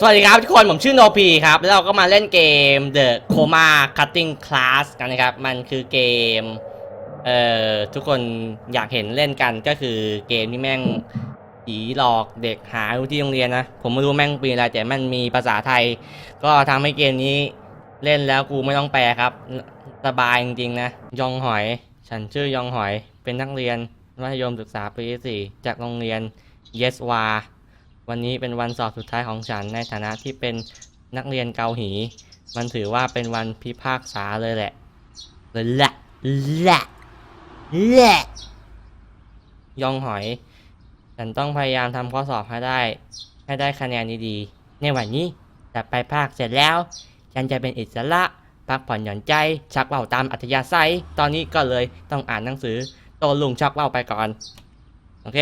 สวัสดีครับทุกคนผมชื่อโนพีครับ แล้วเราก็มาเล่นเกม The Coma Cutting Class กันนะครับ มันคือเกม เอ่อ ทุกคนอยากเห็นเล่นกันก็คือเกมที่แม่งผีหลอกเด็กหาอยู่ที่โรงเรียนนะ ผมไม่รู้แม่งปีอะไรแต่มันมีภาษาไทย ก็ทำให้เกมนี้เล่นแล้วกูไม่ต้องแปลครับ สบายจริงๆนะ ยองหอย ฉันชื่อยองหอยเป็นนักเรียนมัธยมศึกษาปีที่สี่จากโรงเรียนเยสวา วันนี้เป็นวันสอบสุดท้ายของฉันในฐานะที่เป็นนักเรียนเกาหลีมันถือว่าเป็นวันพิพากษาเลยแหละเลยแหละแหละแหละยองหอย ฉันต้องพยายามทำข้อสอบให้ได้ ให้ได้คะแนนดีๆ ในวันนี้แต่ไปภาคเสร็จแล้ว ฉันจะเป็นอิสระพักผ่อนหย่อนใจ ชักเบาตามอัธยาศัย ตอนนี้ก็เลยต้องอ่านหนังสือโตลุงชักเบาไปก่อน โอเค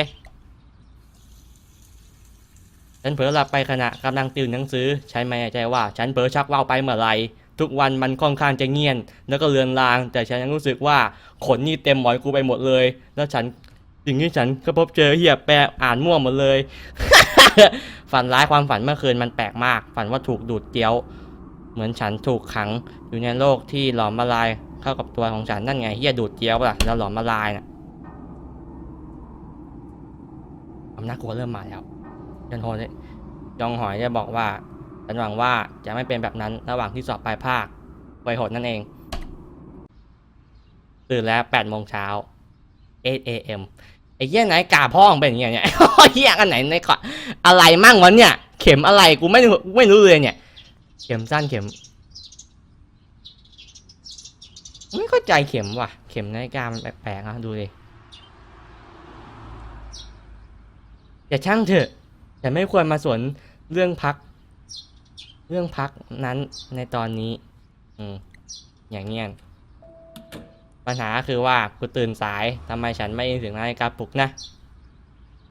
ฉันเผลอหลับไปขณะกำลังติวหนังสือ ฉันไม่แน่ใจว่าฉันเผลอชักว่าวไปเมื่อไหรทุกวันมันค่อนข้างจะเงียน แล้วก็เลือนลาง แต่ฉันยังรู้สึกว่าขนนี่เต็มหมอนกูไปหมดเลย แล้วฉันสิ่งที่ฉันก็พบเจอเหียแปลอ่านมั่วหมดเลย ฝันร้ายความฝันเมื่อคืนมันแปลกมาก ฝันว่าถูกดูดเจียว เหมือนฉันถูกขัง อยู่ในโลกที่หลอมละลาย เข้ากับตัวของฉันนั่นไงเฮียดูดเจียวปะล่ะแล้วหลอมละลายน่ะความน่ากลัวเริ่มมาแล้ว ยันโฮยองหอยจะบอกว่าฉันหวังว่าจะไม่เป็นแบบนั้นระหว่างที่สอบปลายภาคไวโหดนั่นเองตื่นแล้ว8โมงเช้า8 a.m. ไอ้เหี้ยไหนกาพ่องเป็นอย่างเงี้ยเนี่ยเหี้ยกันไหนในขออะไรมั่งวะเนี่ย เข็มอะไรกูไม่รู้ไม่รู้เลยเนี่ย เข็มสั้นเข็ม ไม่เข้าใจเข็มว่ะ เข็มนาฬิกามันแปลกๆอะดูดิอย่าช่างเถอะ แต่ไม่ควรมาสนเรื่องพัก เรื่องพักนั้นในตอนนี้ อืม อย่างเงี้ยปัญหาคือว่ากูตื่นสายทำไมฉันไม่ยินเสียงนาฬิกาปลุกนะ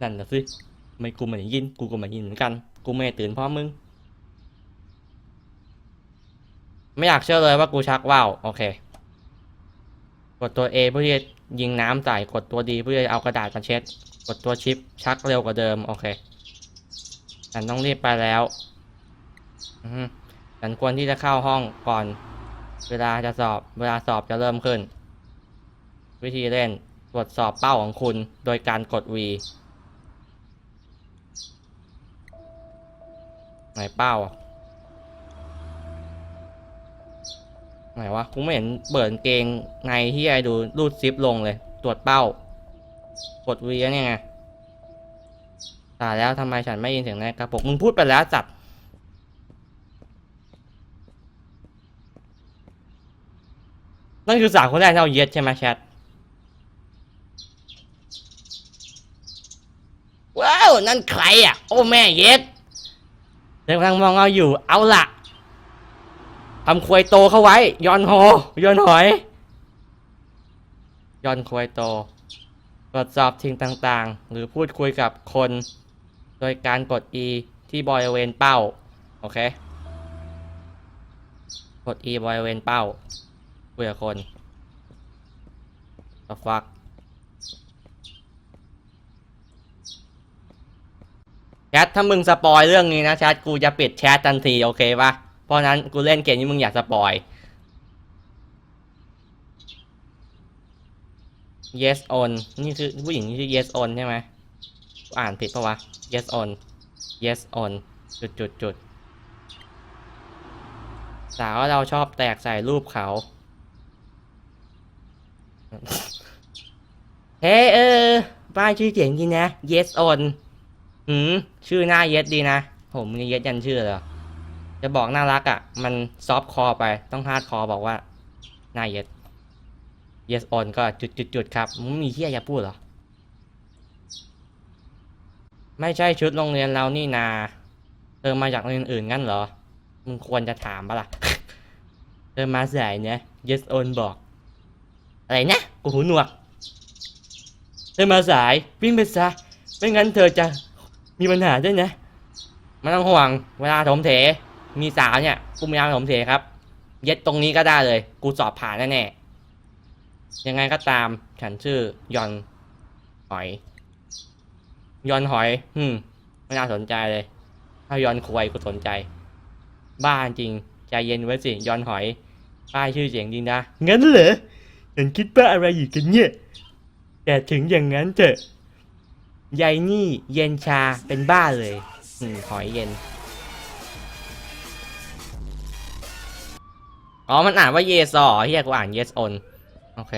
นั่นน่ะสิไม่กูไม่ได้ยิน กูก็ไม่ได้ยินเหมือนกัน กูไม่ตื่นเพราะมึง ไม่อยากเชื่อเลยว่ากูชักว่าวโอเค กดตัว A เพื่อที่จะยิงน้ำใส่ กดตัว D เพื่อจะเอากระดาษมาเช็ด กดตัวชิปชักเร็วกว่าเดิม โอเค ฉันต้องรีบไปแล้วอือฮึฉันควรที่จะเข้าห้องก่อน เวลาจะสอบ เวลาสอบจะเริ่มขึ้น วิธีเล่นตรวจสอบเป้าของคุณ โดยการกด V ไหนเป้าอะไหนวะกูไม่เห็นเปิดเกงในที่ไอ้ดูรูดซิปลงเลย ตรวจเป้ากด V เนี่ยไง ตายแล้วทำไมฉันไม่ยินเสียงนายกระปกมึงพูดไปแล้วจัดนั่นคือสาวคนแรกที่เราเย็ดใช่ไหมแชทว้าวนั่นใครอะ โอ้แม่เย็ดเด็กกำลังมองเราอยู่เอาละทำควยโตเข้าไว้ย้อนหอย้อนหอยย้อนควยโตตรวจสอบทิ้งต่างๆ หรือพูดคุยกับคน โดยการกด E ที่บริเวณเป้า โอเค กด E บริเวณเป้าคุยกับคน the fuck แชทถ้ามึงสปอยเรื่องนี้นะแชทกูจะปิดแชททันทีโอเคปะเพราะนั้นกูเล่นเกมนี้มึงอย่าสปอย yes on นี่คือผู้หญิงนี่คือ yes on ใช่ไหม อ่านผิดปะวะ yes on yes on จุดจุดจุดสาวเราชอบแตกใส่รูปเขา เฮ้เออป้ายชื่อเจ๋งจริงนะ yes on หืม ชื่อหน้า yes ดีนะ ผมมี yes ยันชื่อเลยเหรอจะบอกน่ารักอะ่ะ มันซอฟคอไปต้องฮาร์ดคอบอกว่าหน้า yes yes on ก็จุดจุดจุดครับมึงมีเฮียอย่าพูดเหรอ ไม่ใช่ชุดโรงเรียนเรานี่นา เธอมาจากโรงเรียนอื่นงั้นเหรอ มึงควรจะถามปะล่ะ เธอมาสายเนี่ย yes on บอก อะไรนะ กูหูหนวก เธอมาสายวิ่งไปซะ ไม่งั้นเธอจะมีปัญหาด้วยนะไม่ต้องห่วง เวลาถมเถ มีสาวเนี่ย กูไม่เอาถมเถครับ เย็ดตรงนี้ก็ได้เลย กูสอบผ่านแน่ๆยังไงก็ตาม ฉันชื่อยอนหอย ยอนหอย อืมไม่น่าสนใจเลย ถ้ายอนควายกูสนใจ บ้าจริง ใจเย็นไว้สิ ยอนหอยป้ายชื่อเสียงดีนะ งั้นเหรอฉันคิดว่าอะไรอยู่กันเนี่ย แต่ถึงอย่างนั้นเถอะยายนี่เย็นชาเป็นบ้าเลยอืมหอยเย็น อ๋อ มันอ่านว่า yes อ๋อเฮียกูอ่าน yes on โอเค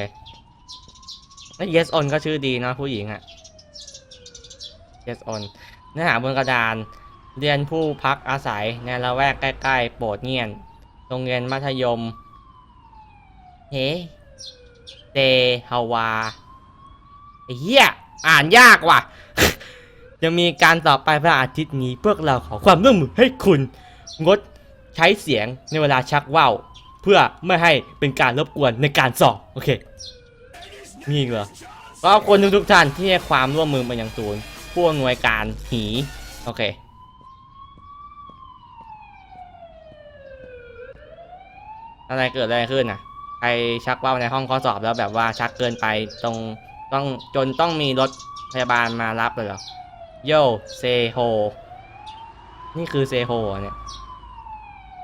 แล้ว yes on ก็ชื่อดีเนะผู้หญิงอะ yes on เนื้อหาบนกระดาน เรียนผู้พักอาศัยในละแวกใกล้ๆ โปรดเงียนโรงเรียนมัธยม เฮ้เตฮาวาเหี้ยอ่านยากว่ะ จะมีการต่อไปพระอาทิตย์นี้พวกเราขอความร่วมมือให้คุณ งดใช้เสียงในเวลาชักว่าวเพื่อไม่ให้เป็นการรบกวนในการสอบโอเค มีอีกเหรอก็ขอบคุณทุกๆท่านที่ให้ความร่วมมือเป็นอย่างสูง ผู้อำนวยการหี โอเค อะไรเกิดอะไรขึ้นอะ ใครชักว่าวในห้องข้อสอบแล้วแบบว่าชักเกินไปตรงต้องจนต้องมีรถพยาบาลมารับเลยเหรอ โยเซโฮ นี่คือเซโฮเนี่ย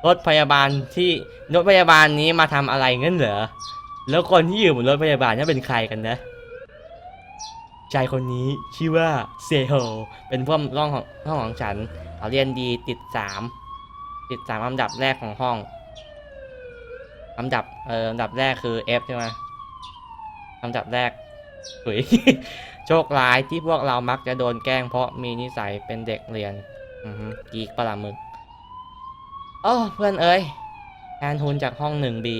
รถพยาบาลที่รถพยาบาลนี้มาทำอะไรเงั้นเหรอ แล้วคนที่อยู่บนรถพยาบาลนี่เป็นใครกันนะ ชายคนนี้ชื่อว่าเซโฮเป็นเพวกห้องของห้องของฉันเขาเรียนดีติดสามติดสามอันดับแรกของห้องอันดับเอ่ออันดับแรกคือ F ใช่ไหมอันดับแรกถุยโชคร้ายที่พวกเรามักจะโดนแกล้งเพราะมีนิสัยเป็นเด็กเรียนอือฮึกีกปลาหมึกโอ้เพื่อนเอ้ยแทนทุนจากห้องหนึ่งบี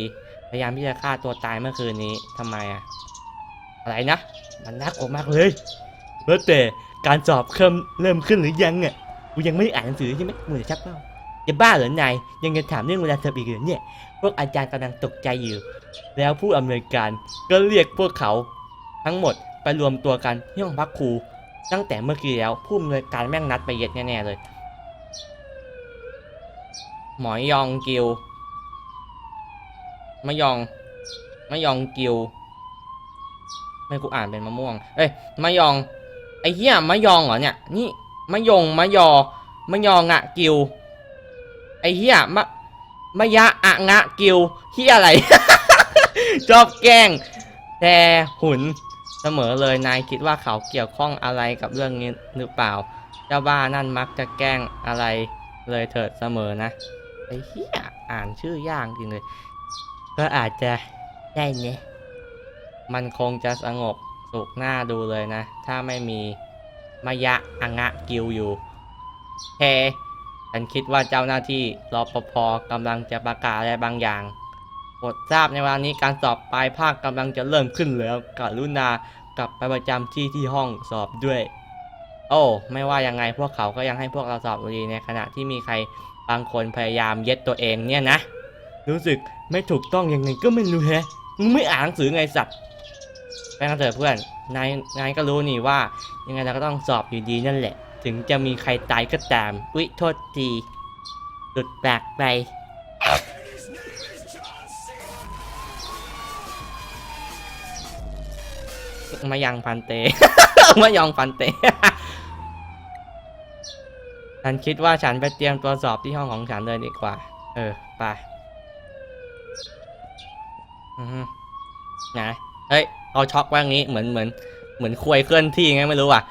พยายามที่จะฆ่าตัวตายเมื่อคืนนี้ทำไมอะอะไรนะ มันน่ากลัวมากเลยแล้วแต่การสอบเริ่มเริ่มขึ้นหรือยังอะกูยังไม่ได้อ่านหนังสือใช่ไหมมึงจะชักเป้าจะบ้าเหรอนายยังจะถามเรื่องเวลาสอบอีกเหรอเนี่ย พวกอาจารย์กำลังตกใจอยู่ แล้วผู้อำนวยการก็เรียกพวกเขา ทั้งหมดไปรวมตัวกันที่ห้องพักครู ตั้งแต่เมื่อกี้แล้วผู้อำนวยการแม่งนัดไปเย็ดแน่ๆเลย หมอยยองกิวมะยองมะยองกิว ไม่กูอ่านเป็นมะม่วง เอ้ยมะยอง ไอ้เหี้ยมะยองเหรอเนี่ย นี่มะยงมะยอมะยองอะกิว ไอ้เหี้ยมะมะยะอะงะกิวเหี้ยอะไร ชอบแกล้ง แต่หุนเสมอเลยนายคิดว่าเขาเกี่ยวข้องอะไรกับเรื่องนี้หรือเปล่า เจ้าบ้านั่นมักจะแกล้งอะไรเลยเถิดเสมอนะไอ้เหี้ยอ่านชื่อยากจริงเลย ก็อาจจะได้เนี่ย มันคงจะสงบสุขหน้าดูเลยนะ ถ้าไม่มีมายะอังะกิวอยู่เฮฉันคิดว่าเจ้าหน้าที่รอปภกำลังจะประกาศอะไรบางอย่างโปรดทราบในวันนี้การสอบปลายภาคกำลังจะเริ่มขึ้นแล้วกรุณากลับไปประจำที่ที่ห้องสอบด้วย โอ้ไม่ว่ายังไงพวกเขาก็ยังให้พวกเราสอบดีในขณะที่มีใครบางคนพยายามเย็ดตัวเองเนี่ยนะ รู้สึกไม่ถูกต้องยังไงก็ไม่รู้แฮะมึงไม่อ่านหนังสือไงสัตว์ ไปกันเถอะเพื่อน นาย นายก็รู้นี่ว่า ยังไงเราก็ต้องสอบอยู่ดีนั่นแหละ ถึงจะมีใครตายก็ตาม อุ๊ย โทษทีหลุดปากไป มายังพันเต มายังพันเต ฉันคิดว่าฉันไปเตรียมตัวสอบที่ห้องของฉันเลยดีกว่า เออ ไป อือฮึนะ เฮ้ยเอาช็อกไว้อย่างงี้เหมือนเหมือนเหมือนควยเคลื่อนที่ไงไม่รู้อะ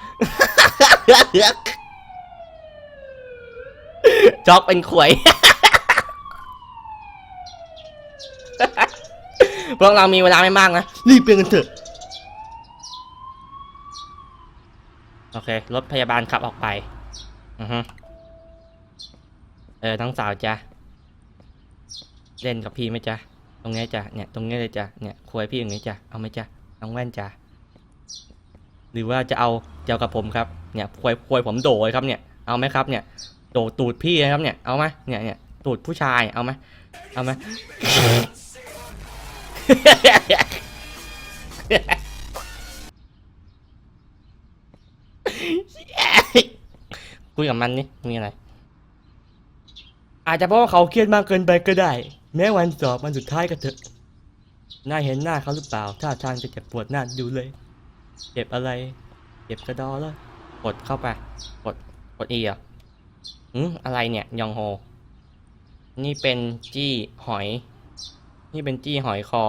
ช็อกเป็นควยพวกเรามีเวลาไม่มากนะรีบไปกันเถอะโอเครถพยาบาลขับออกไปอือฮึเออทั้งสาวจ้ะเล่นกับพี่ไหมจ๊ะต รงนี้จ้ะเนี่ยตรงนี้เลยจ้ะเนี่ยควยพี่อย่างนี้จ้ะเอาไหมจ๊ะน้องแว่นจ้ะหรือว่าจะเอาเจะเอากับผมครับเนี่ยควยควยผมโดยครับเนี่ยเอาไหมครับเนี่ยโดตูดพี่นะครับเนี่ยเอาไหมเนี่ยเนี่ยตูดผู้ชายเอาไหมเอาไหมคุยกับมันนี่มีอะไร อาจจะเพราะว่าเขาเครียดมากเกินไปก็ได้ แม้วันสอบวันสุดท้ายก็เถอะ นายเห็นหน้าเขาหรือเปล่า ท่าทางจะเจ็บปวดหน้าดูเลย เจ็บอะไร เจ็บกระดอแล้วกดเข้าไป กด กด E อะอืมอะไรเนี่ย ยองโฮ นี่เป็นจี้หอย นี่เป็นจี้หอยคอ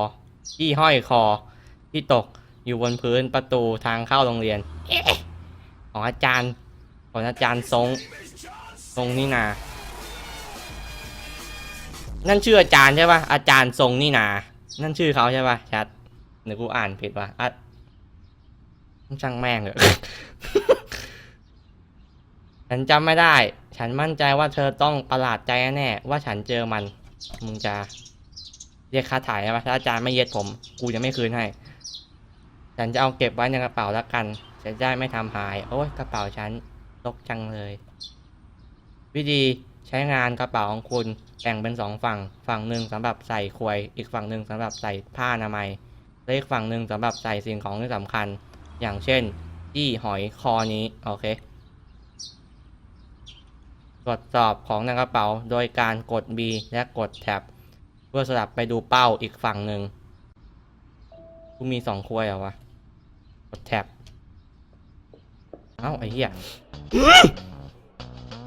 จี้ห้อยคอ ที่ตกอยู่บนพื้นประตูทางเข้าโรงเรียนของอาจารย์ของอาจารย์ทรง ทรงนี่นา นั่นชื่ออาจารย์ใช่ปะอาจารย์ทรงนี่นา นั่นชื่อเขาใช่ปะชัดเดี๋ยวกูอ่านผิดว่ะอะช่างแม่งเหอะฉันจำไม่ได้ ฉันมั่นใจว่าเธอต้องประหลาดใจแน่ๆว่าฉันเจอมัน มึงจะเรียกค่าถ่ายใช่ปะถ้าอาจารย์ไม่เย็ดผม กูจะไม่คืนให้ ฉันจะเอาเก็บไว้ในกระเป๋าแล้วกัน จะได้ไม่ทำหาย โอ้ยกระเป๋าฉันตกจังเลย วิธี ใช้งานกระเป๋าของคุณแบ่งเป็นสองฝั่ง ฝั่งหนึ่งสำหรับใส่ควย อีกฝั่งหนึ่งสำหรับใส่ผ้าอนามัยและอีกฝั่งหนึ่งสำหรับใส่สิ่งของที่สำคัญ อย่างเช่นจี้หอยคอนี้โอเคตรวจสอบของในกระเป๋าโดยการกด B และกดแท็บเพื่อสลับไปดูเป้าอีกฝั่งหนึ่งกูมีสองควยเหรอวะ กดแท็บ เอ้าไอ้เหี้ย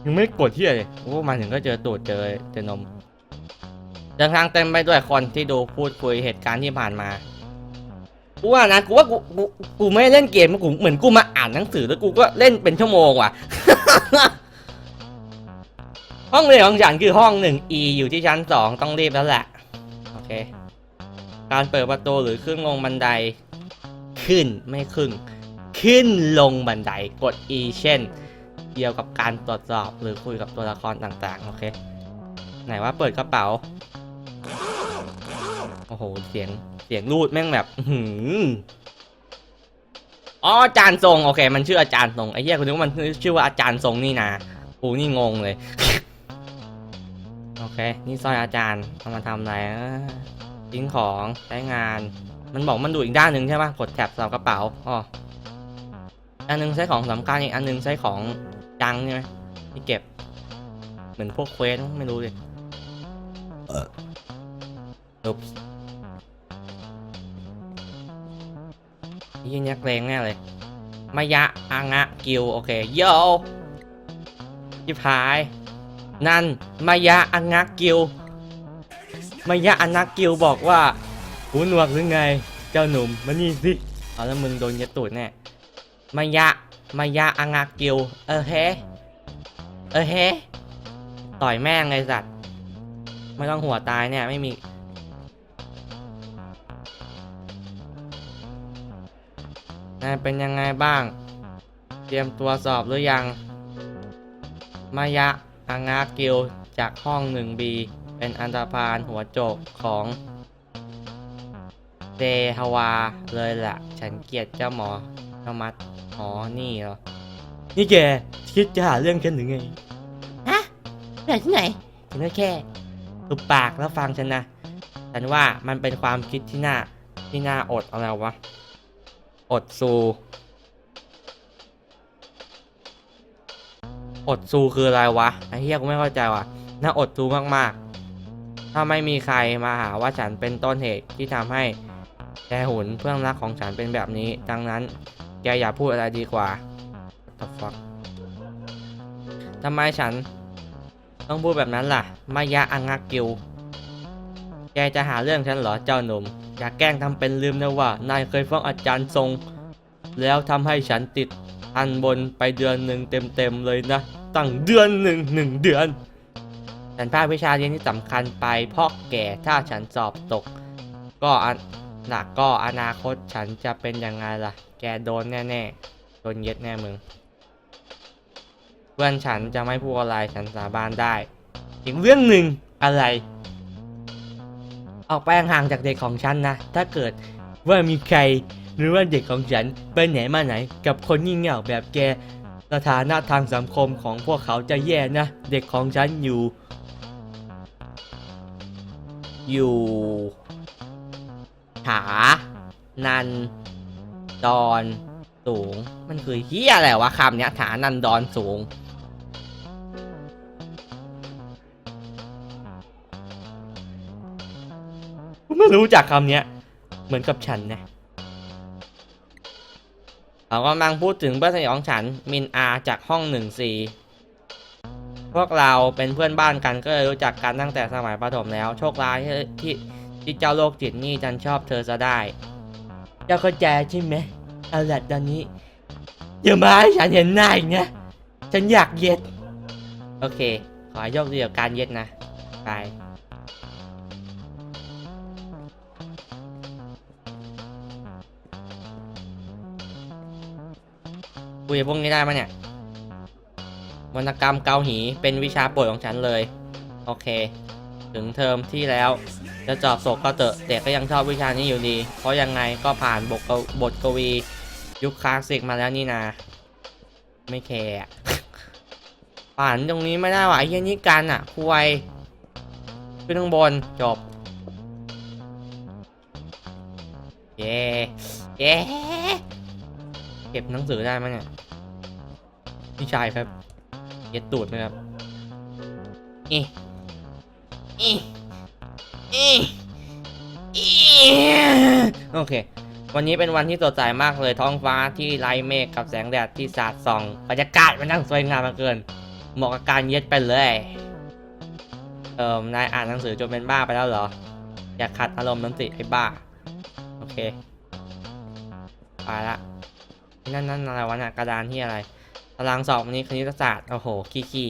ยังไม่กดเหี้ยเลยโอ้มาถึงก็เจอตูดเจอเจอนมเดินทางเต็มไปด้วยคนที่ดูพูดคุยเหตุการณ์ที่ผ่านมากูว่านะกูว่ากูกูกูไม่เล่นเกมกูเหมือนกูมาอ่านหนังสือแล้วกูก็เล่นเป็นชั่วโมงว่ะ ห้องเรียนของฉันคือห้องหนึ่ง E อยู่ที่ชั้นสองต้องรีบแล้วแหละ โอเค การเปิดประตูหรือขึ้นลงบันได ขึ้นไม่ขึ้น ขึ้นลงบันไดกด E เช่น เกี่ยวกับการตรวจสอบหรือคุยกับตัวละครต่างๆ โอเค ไหนว่าเปิดกระเป๋า โอ้โห เสียง เสียงรูดแม่งแบบอื้อหืออ๋ออาจารย์ทรง โอเค มันชื่ออาจารย์ทรง ไอ้เหี้ยคุณนึกว่ามันชื่อว่าอาจารย์ทรงนี่นะกูนี่งงเลย โอเค นี่สร้อยอาจารย์เอามาทำอะไรทิ้งของใช้งาน มันบอกมันดูอีกด้านหนึ่งใช่ปะกดแท็บสอบกระเป๋าอ๋ออันหนึงใช้ของสำคัญอีกอันหนึงใช้ของ จังใช่ไหมที่เก็บ เหมือนพวกเควสไม่รู้เลยอุ๊บยี่ยักษ์แรงแน่เลยมายะอางะกิวโอเคโยจิพาย นั่นมายะอางะกิวมายะอางะกิวบอกว่าหูหนวกหรือไง เจ้าหนุ่มมานี่สิเอาแล้วมึงโดนยัดตูดแน่มายะ มายะอางากิว เออเฮเออเฮต่อยแม่งเลยสัตว์ ไม่ต้องหัวตายเนี่ย ไม่มี นายเป็นยังไงบ้าง เตรียมตัวสอบหรือยัง มายะอางากิวจากห้อง 1B เป็นอันตรพานหัวโจกของเดฮาวาเลยล่ะ ฉันเกลียดเจ้าหมอ เจ้ามัดอ๋อ นี่เหรอ นี่แกคิดจะหาเรื่องฉันหรือไงฮะเรื่องที่ไหนฉันก็แค่ตุบปากแล้วฟังฉันนะฉันว่ามันเป็นความคิดที่น่าที่น่าอดอะไรวะ อดซู อดซูคืออะไรวะไอ้เหี้ยกูไม่เข้าใจว่ะ น่าอดซูมากๆ ถ้าไม่มีใครมาหาว่าฉันเป็นต้นเหตุที่ทำให้แกหุนเพื่อนรักของฉันเป็นแบบนี้ ดังนั้น แกอย่าพูดอะไรดีกว่า What the fuck ทำไมฉัน ต้องพูดแบบนั้นล่ะ มายะอังงากิว แกจะหาเรื่องฉันเหรอเจ้าหนุ่ม อย่าแกล้งทำเป็นลืมนะว่า นายเคยฟ้องอาจารย์ทรง แล้วทำให้ฉันติดอันบนไปเดือนหนึ่งเต็มๆเลยนะ ตั้งเดือนหนึ่งหนึ่งเดือน ฉันพลาดวิชาเรียนที่สำคัญไป เพราะแก่ถ้าฉันสอบตก ก็อันหนักก็อนาคตฉันจะเป็นยังไงล่ะ แกโดนแน่ๆ โดนเย็ดแน่มึง เพื่อนฉันจะไม่พูดอะไรฉันสาบานได้ อีกเรื่องหนึ่งอะไร ออกไปห่างจากเด็กของฉันนะ ถ้าเกิดว่ามีใครหรือว่าเด็กของฉันไปไหนมาไหน กับคนงี่เง่าแบบแกสถานะทางสังคมของพวกเขาจะแย่นะ เด็กของฉันอยู่ อยู่ถานัน ดอนสูง มันคือเฮียอะไรวะคำเนี้ย ฐานันดอนสูง ไม่รู้จักคำเนี้ย เหมือนกับฉันนะเรากำลังพูดถึงเพื่อนสนิทของฉัน มินอาจากห้องหนึ่งสี่พวกเราเป็นเพื่อนบ้านกันก็เลยรู้จักกันตั้งแต่สมัยประถมแล้ว โชคร้ายที่ที่ที่เจ้าโรคจิตนี่จันชอบเธอซะได้ เจ้าเข้าใจใช่ไหมเอาละตอนนี้อย่ามาให้ฉันเห็นหน้าอีกนะฉันอยากเย็ด โอเค ขอให้โชคดีกับการเย็ดนะบายคุยพวกนี้ได้ไหมเนี่ย วรรณกรรมเกาหีเป็นวิชาโปรดของฉันเลย โอเค ถึงเทอมที่แล้ว จะจอบศกก็เตอะแต่ก็ยังชอบวิชานี้อยู่ดี เพราะยังไงก็ผ่านบทกวบทกวี ยุคคลาสสิกมาแล้วนี่นา ไม่แคร์ผ่านตรงนี้ไม่ได้ว่ะไอ้เหี้ยนี่กันอะคุยขึ้นข้างบนจบเย้เย้เก็บหนังสือได้ไหมเนี่ยพี่ชายครับเย็ดตูดไหมครับอี โอเค วันนี้เป็นวันที่สดใสมากเลยท้องฟ้าที่ไร้เมฆกับแสงแดดที่สาดส่องบรรยากาศมันนั่งสวยงามมากเกิน เหมาะกับการเย็ดไปเลย เอิมนายอ่านหนังสือจนเป็นบ้าไปแล้วเหรอ อย่าขัดอารมณ์นั้นสิไอ้บ้า โอเคไปละนั่นนั่นอะไรวะน่ะกระดานที่อะไรตารางสอบวันนี้คณิตศาสตร์โอ้โหขี้ขี้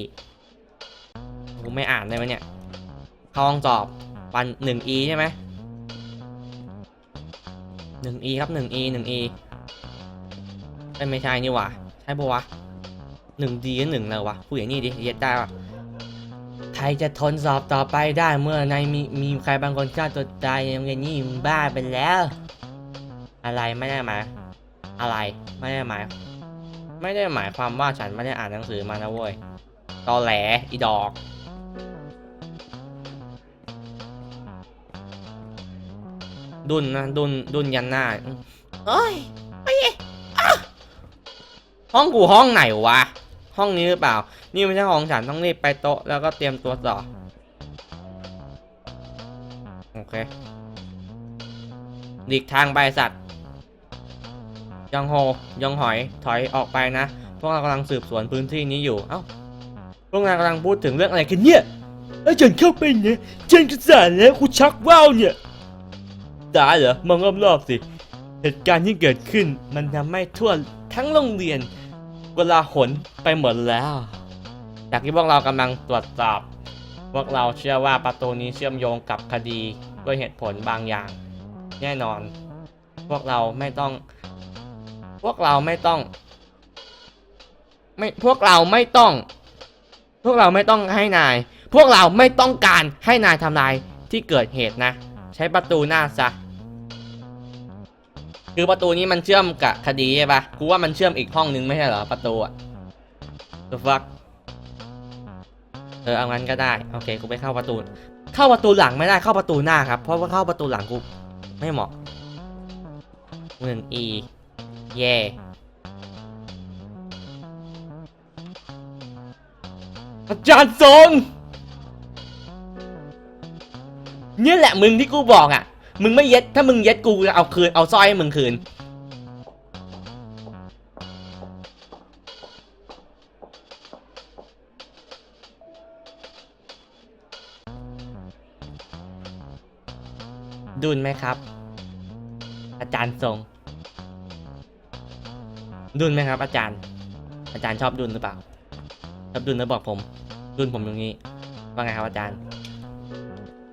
กูไม่อ่านได้ไหมเนี่ย เข้าห้องสอบปันหนึ่ง e ใช่ไหมหนึ่ง e ครับหนึ่ง e หนึ่ง e เอ้ยไม่ใช่นี่หว่าใช่ปะวะหนึ่ง d กับหนึ่งอะไรวะพูดอย่างนี้ดิเย็ดได้ปะใครจะทนสอบต่อไปได้เมื่อในมีมีใครบางคนฆ่าตัวตายในโรงเรียนนี่มึงบ้าไปแล้ว อะไรไม่ได้หมายอะไรไม่ได้หมาย ไม่ได้หมายความว่าฉันไม่ได้อ่านหนังสือมานะเว้ยตอแหลอีดอก ดุนนะดุนดุนยันหน้าเอ้ยไปเอะอะห้องกูห้องไหนวะ ห้องนี้หรือเปล่า นี่ไม่ใช่ห้องฉันต้องรีบไปโต๊ะแล้วก็เตรียมตัวสอบโอเคหลีกทางไปสัตว์ ยองโฮ ยองหอย ถอยออกไปนะ พวกเรากำลังสืบสวนพื้นที่นี้อยู่ เอ้า พวกนายกำลังพูดถึงเรื่องอะไรกันเนี่ยไอ้ฉันเข้าไปเนี่ยฉันกระสานแล้วกูชักว่าวเนี่ย ด้เหรอมองรอบๆสิเหตุการณ์ที่เกิดขึ้นมันทำให้ทั่วทั้งโรงเรียน เวลาหนไปหมดแล้วจากที่พวกเรากำลังตรวจสอบ พวกเราเชื่อว่าประตูนี้เชื่อมโยงกับคดีด้วยเหตุผลบางอย่าง แน่นอน พวกเราไม่ต้อง พวกเราไม่ต้อง ไม่พวกเราไม่ต้อง พวกเราไม่ต้องให้นาย พวกเราไม่ต้องการให้นายทำลายที่เกิดเหตุนะ ใช้ประตูหน้าซะ คือประตูนี้มันเชื่อมกับคดีใช่ปะกูว่ามันเชื่อมอีกห้องนึงไม่ใช่เหรอประตูอะ The fuck เออเอางั้นก็ได้โอเคกูไปเข้าประตู เข้าประตูหลังไม่ได้เข้าประตูหน้าครับ เพราะว่าเข้าประตูหลังกูไม่เหมาะหนึ่ง e เย่อาจารย์ทรง เนี่ยแหละมึงที่กูบอกอะ มึงไม่เย็ดถ้ามึงเย็ดกูจะเอาคืนเอาสร้อยให้มึงคืน ดุนไหมครับ อาจารย์ทรง ดุนไหมครับ อาจารย์ อาจารย์ชอบดุนหรือเปล่าชอบดุนแล้วบอกผม ดุนผมอย่างนี้ว่าไงครับอาจารย์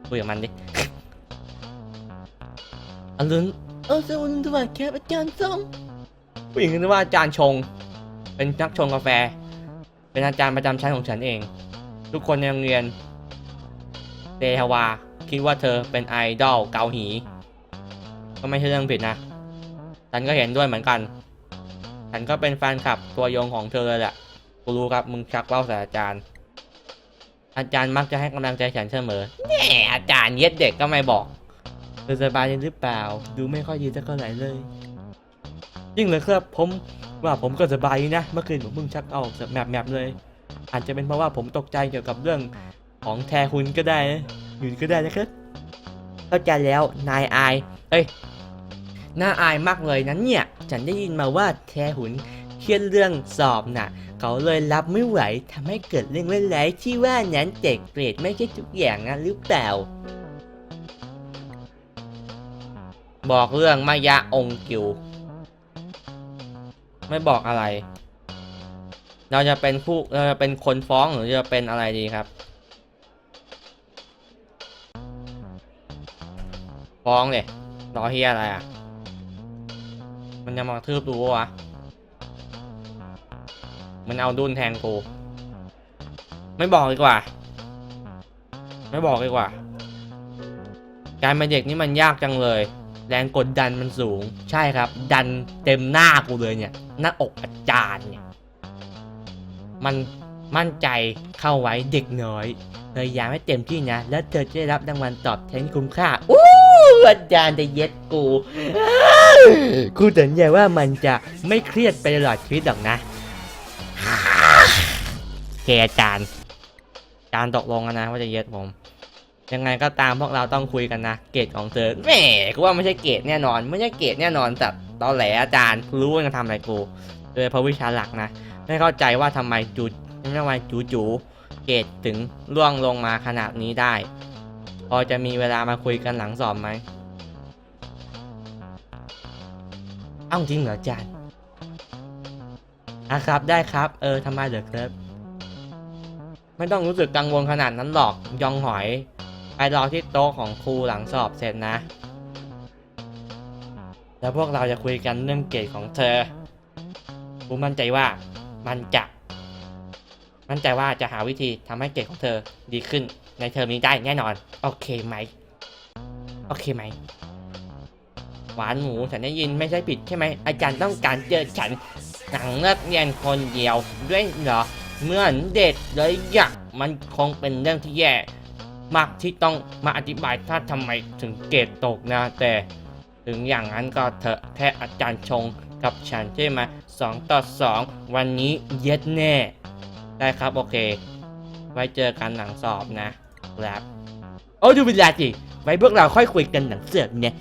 คุยกับมันดิอรุณเออสวัสดีครับครับอาจารย์ทรงผู้หญิงคนนี้ว่าอาจารย์ชง เป็นนักชงกาแฟ เป็นอาจารย์ประจำชั้นของฉันเอง ทุกคนในโรงเรียนเดฮาวาคิดว่าเธอเป็นไอดอลเกาหลีก็ไม่ใช่เรื่องผิดนะ ฉันก็เห็นด้วยเหมือนกัน ฉันก็เป็นแฟนคลับตัวยงของเธอเลยแหละกูรู้ครับมึงชักเล่าใส่อาจารย์ อาจารย์มักจะให้กำลังใจฉันเสมอแหน่อาจารย์เย็ดเด็กก็ไม่บอกเธอสบายดีหรือเปล่า ดูไม่ค่อยดีสักเท่าไหร่เลย ยิ่งเลยครับผมว่าผมก็สบายดีนะ เมื่อคืนผมเพิ่งชักเอาอกจากแมปแมปเลย อาจจะเป็นเพราะว่าผมตกใจเกี่ยวกับเรื่องของแทคุณก็ได้นะอยู่ก็ได้นะครับเข้าใจแล้วนายอาย เอ้ยน่าอายมากเลยนั้นเนี่ย ฉันได้ยินมาว่าแทหุน รียดเรื่องสอบน่ะเขาเลยรับไม่ไหวทำให้เกิดเรื่องร้ายๆที่ว่านั้นเด็กเกรดไม่ใช่ทุกอย่างนะหรือเปล่า บอกเรื่องมายะองกิว ไม่บอกอะไร เราจะเป็นผู้เราจะเป็นคนฟ้องหรือจะเป็นอะไรดีครับ ฟ้องเลยรอเฮียอะไรอะ มันจะมากระทืบดูวะ มันเอาดุนแทงกู ไม่บอกดีกว่า ไม่บอกดีกว่า การเป็นเด็กนี่มันยากจังเลย แรงกดดันมันสูง ใช่ครับ ดันเต็มหน้ากูเลยเนี่ย หน้าอกอาจารย์เนี่ย มันมั่นใจเข้าไว้เด็กน้อยพยายามให้เต็มที่นะ แล้วเธอจะได้รับรางวัลตอบแทนคุ้มค่าอู้อาจารย์จะเย็ดกู กูสัญญาว่ามันจะไม่เครียดไปตลอดชีวิตหรอกนะ อเคอาจารย์อาจารย์ตกลงกันนะว่าจะเย็ดผม ยังไงก็ตามพวกเราต้องคุยกันนะ เกรดของเธอแหมกูว่าไม่ใช่เกรดแน่นอน ไม่ใช่เกรดแน่นอนแต่ตอนแหลอาจารย์รู้ว่าจะทำอะไรกูโดยพาะวิชาหลักนะ ไม่เข้าใจว่าทำไมจูไม่ทำไมจูจูเกรดถึงล่วงลงมาขนาดนี้ได้ พอจะมีเวลามาคุยกันหลังสอบไหมอ้าจริงเหรออาจารย์อะครับได้ครับ เออทำไมเหรอครับ ไม่ต้องรู้สึกกังวลขนาดนั้นหรอกยองหอย ไปรอที่โต๊ะของครูหลังสอบเสร็จนะ แล้วพวกเราจะคุยกันเรื่องเกรดของเธอกูมั่นใจว่ามันจะมั่นใจว่าจะหาวิธีทำให้เกรดของเธอดีขึ้นในเทอมนี้ได้แน่นอน โอเคไหม โอเคไหม หวานหมูฉันได้ยินไม่ใช่ผิดใช่ไหมอาจารย์ต้องการเจอฉันหนังนักเรียนคนเดียวด้วยเหรอ เหมื่อนเด็ดเลยอยากมันคงเป็นเรื่องที่แย่มากที่ต้องมาอธิบายถ้าทำไมถึงเกรดตกนะ แต่ถึงอย่างนั้นก็เถอะแค่อาจารย์ชงกับฉันใช่ไหมสองต่อสองวันนี้เย็ดแน่ ได้ครับโอเค ไว้เจอกันหลังสอบนะครับโอ้ดูเวลาสิไว้พวกเราค่อยคุยกันหลังเสอบเนี่ย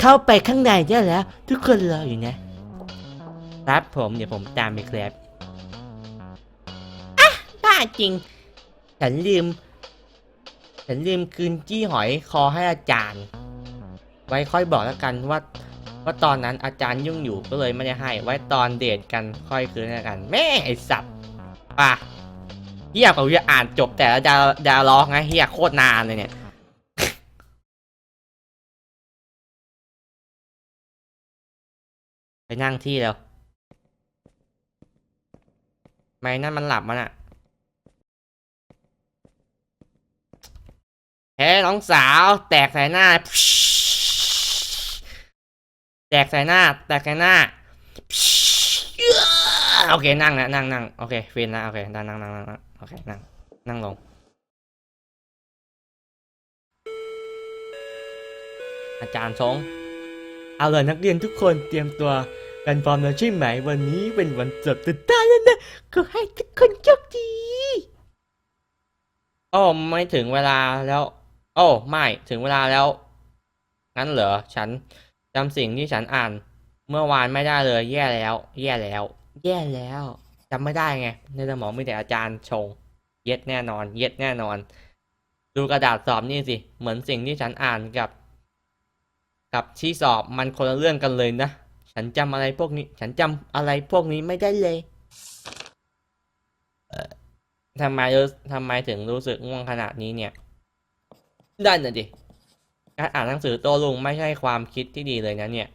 เข้าไปข้างในได้แล้ว ทุกคนรออยู่นะ ครับผมเดี๋ยวผมตามไปครับาจริง ฉันลืม ฉันลืมคืนจี้หอยคอให้อาจารย์ ไว้ค่อยบอกแล้วกันว่า ว่าตอนนั้นอาจารย์ยุ่งอยู่ก็เลยไม่ได้ให้ ไว้ตอนเดทกันค่อยคืนแล้วกัน แม่ไอสัตว์ป่ะเฮียกว่าจะอ่านจบแต่ละดาดาล็อกไงเฮียโคตรนานเลยเนี่ยไปนั่งที่แล้ว ไม่นั่นมันหลับมันอะ เฮ้น้องสาว แตกใส่หน้า แตกใส่หน้า แตกใส่หน้า โอเคนั่งนะนั่งนั่งโอเคฟินนะโอเคนั่งนั่งนั่งนั่งโอเคนั่งนั่งลงอาจารย์ทรงเอาเลยนักเรียนทุกคนเตรียมตัวกันพร้อมแล้วใช่ไหมวันนี้เป็นวันสอบสุดท้าแล้วนะก็ให้ทุกคนโชคดีโอ้ไม่ถึงเวลาแล้ว โอ้ไม่ถึงเวลาแล้ว งั้นเหรอ ฉันจำสิ่งที่ฉันอ่าน เมื่อวานไม่ได้เลย แย่แล้ว แย่แล้ว แย่แล้วจำไม่ได้ไง ในสมองมีแต่อาจารย์ชง เย็ดแน่นอน เย็ดแน่นอน ดูกระดาษสอบนี่สิ เหมือนสิ่งที่ฉันอ่านกับ กับที่สอบมันคนละเรื่องกันเลยนะ ฉันจำอะไรพวกนี้ ฉันจำอะไรพวกนี้ไม่ได้เลยทำไมทำไมถึงรู้สึกง่วงขนาดนี้เนี่ย ด้น่ะดิการอ่านหนังสือโต้รุ่งไม่ใช่ความคิดที่ดีเลยนะเนี่ย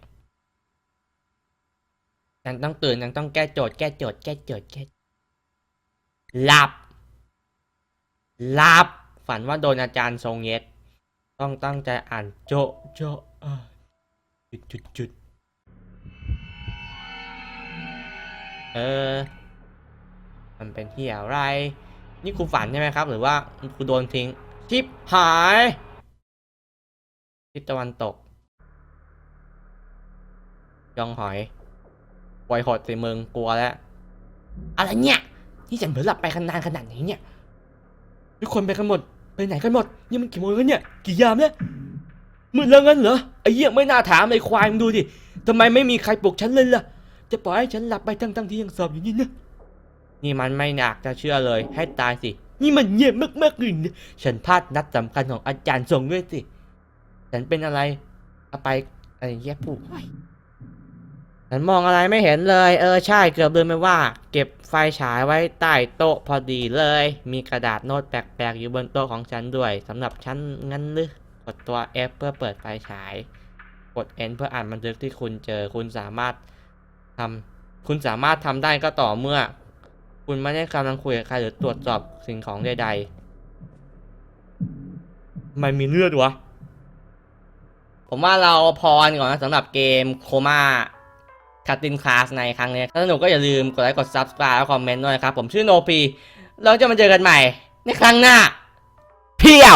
ยังต้องตื่นยังต้องแก้โจทย์แก้โจทย์แก้โจทย์แก้หลับหลับ ฝันว่าโดนอาจารย์ทรงเย็ด ต้องตั้งใจอ่านโจะโจะจุดจุดจุดเออ มันเป็นที่อะไร นี่ครูฝันใช่ไหมครับ หรือว่าครูโดนทิ้ง ทิปหายทิศตะวันตก ยองหอยปล่อยหดสิมึงกลัวแล้ว อะไรเนี่ย นี่ฉันเผลอหลับไปขนานขนาดนี้เนี่ย ทุกคนไปกันหมด ไปไหนกันหมด นี่มันกี่โมงแล้วเนี่ย กี่ยามแล้วมืดแล้วงั้นเหรอ ไอ้เหี้ยไม่น่าถามเลยควายมึงดูดิทำไมไม่มีใครปลุกฉันเลยล่ะ จะปล่อยให้ฉันหลับไปทั้งทั้งๆที่ยังสอบอยู่นี่นะนี่มันไม่อยากจะเชื่อเลย ให้ตายสิ นี่มันเงียบมากๆเลยนะฉันพลาดนัดสำคัญของอาจารย์ทรงด้วยสิ ฉันเป็นอะไรเอาไปอะไรเงี้ยผูกไว้ฉันมองอะไรไม่เห็นเลย เออใช่เกือบลืมไปว่า เก็บไฟฉายไว้ใต้โต๊ะพอดีเลย มีกระดาษโน้ตแปลกๆ อยู่บนโต๊ะของฉันด้วยสำหรับฉันงั้นหรือกดตัว F เพื่อเปิดไฟฉาย กด N เพื่ออ่านบันทึกที่คุณเจอคุณสามารถทำคุณสามารถทำได้ก็ต่อเมื่อ คุณไม่ได้กำลังคุยกับใครหรือตรวจสอบสิ่งของใดๆมันมีเลือดวะ ผมว่าเราพอกันก่อนนะสำหรับเกมโคม่าคัตตินคลาสในครั้งนี้ ถ้าสนุกก็อย่าลืมกดไลค์กด Subscribe และคอมเมนต์ด้วยนะครับ ผมชื่อโนพีเราจะมาเจอกันใหม่ ในครั้งหน้า เพียว